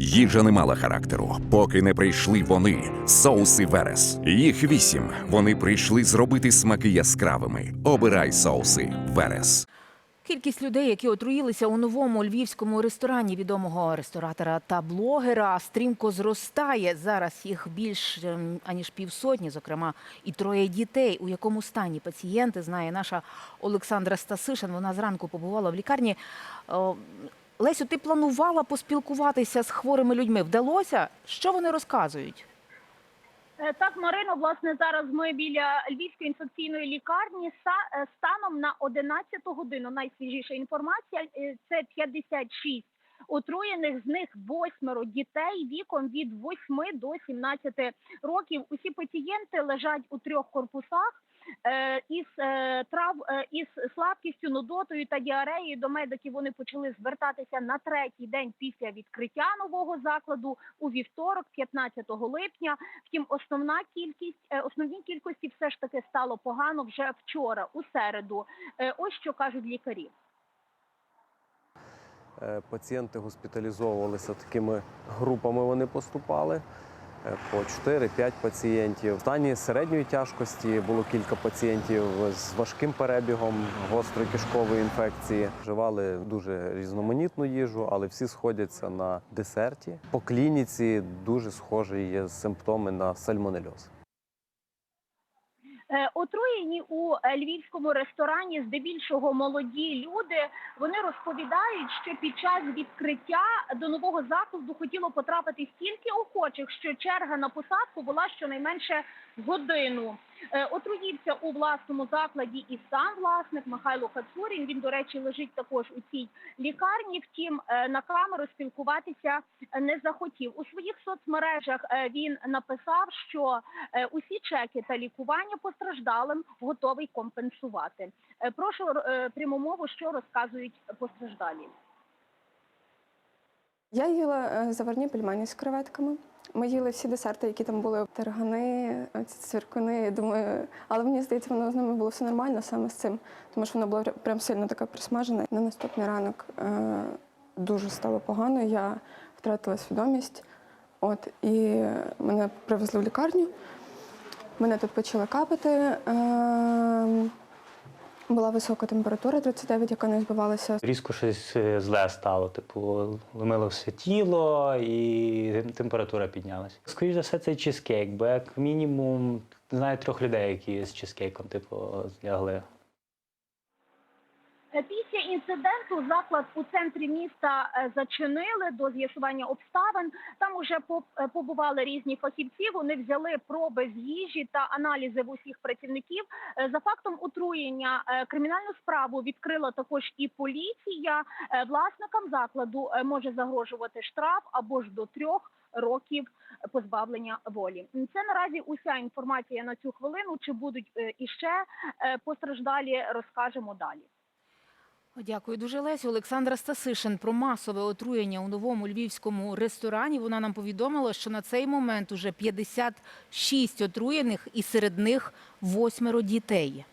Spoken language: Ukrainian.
Їжа не мала характеру, поки не прийшли вони, соуси Верес. Їх вісім. Вони прийшли зробити смаки яскравими. Обирай соуси Верес. Кількість людей, які отруїлися у новому львівському ресторані відомого ресторатора та блогера, стрімко зростає. Зараз їх більш ем, аніж півсотні, зокрема, і троє дітей. У якому стані пацієнти знає наша Олександра Стасишин. Вона зранку побувала в лікарні. Лесю, ти планувала поспілкуватися з хворими людьми? Вдалося? Що вони розказують? Е, Так, Марино, власне, зараз ми біля Львівської інфекційної лікарні. Е, Станом на 11 годину найсвіжіша інформація е, це 56 отруєних, з них восьмеро дітей віком від 8 до 17 років. Усі пацієнти лежать у трьох корпусах. Е, Із е, трав е, із слабкістю, нудотою та діареєю до медиків вони почали звертатися на третій день після відкриття нового закладу у вівторок, 15 липня. Втім, основна кількість основній кількості все ж таки стало погано вже вчора, у середу. Ось що кажуть лікарі. Пацієнти госпіталізовувалися такими групами. Вони поступали по 4-5 пацієнтів. В стані середньої тяжкості було кілька пацієнтів з важким перебігом гострої кишкової інфекції. Вживали дуже різноманітну їжу, але всі сходяться на десерті. По клініці дуже схожі є симптоми на сальмонельоз. Е, Отруєні у е, львівському ресторані здебільшого молоді люди. Вони розповідають, що під час відкриття до нового закладу хотіло потрапити стільки охочих, що черга на посадку була щонайменше годину. Е, Отруївся у власному закладі і сам власник Михайло Хацурін. Він, до речі, лежить також у цій лікарні. Втім, на камеру спілкуватися не захотів. У своїх соцмережах він написав, що усі чеки та лікування постраждалим готовий компенсувати. Е, Прошу е, пряму мову, що розказують постраждалі. Я їла е, заварні пельмені з креветками. Ми їли всі десерти, які там були тергани, цвіркуни. Думаю, але мені здається, воно з ними було все нормально саме з цим, тому що воно було прям сильно таке присмажене. На наступний ранок е, дуже стало погано. Я втратила свідомість. От і мене привезли в лікарню. Мене тут почали капати. Е, була висока температура 39, яка не збивалася. Різко щось е, зле стало, типу, ломило все тіло і температура піднялася. Скоріше за все, це чизкейк, бо як мінімум знаю трьох людей, які з чизкейком, типу, злягли. Інциденту заклад у центрі міста е, зачинили до з'ясування обставин. Там уже е, побували різні фахівці. Вони взяли проби з їжі та аналізи в усіх працівників. Е, За фактом отруєння кримінальну справу відкрила також і поліція. Власникам закладу може загрожувати штраф або ж до трьох років позбавлення волі. Це наразі уся інформація на цю хвилину. Чи будуть іще постраждалі, розкажемо далі. Дякую дуже, Лесю. Олександра Стасишин про масове отруєння у новому львівському ресторані. Вона нам повідомила, що на цей момент уже 56 отруєних і серед них восьмеро дітей.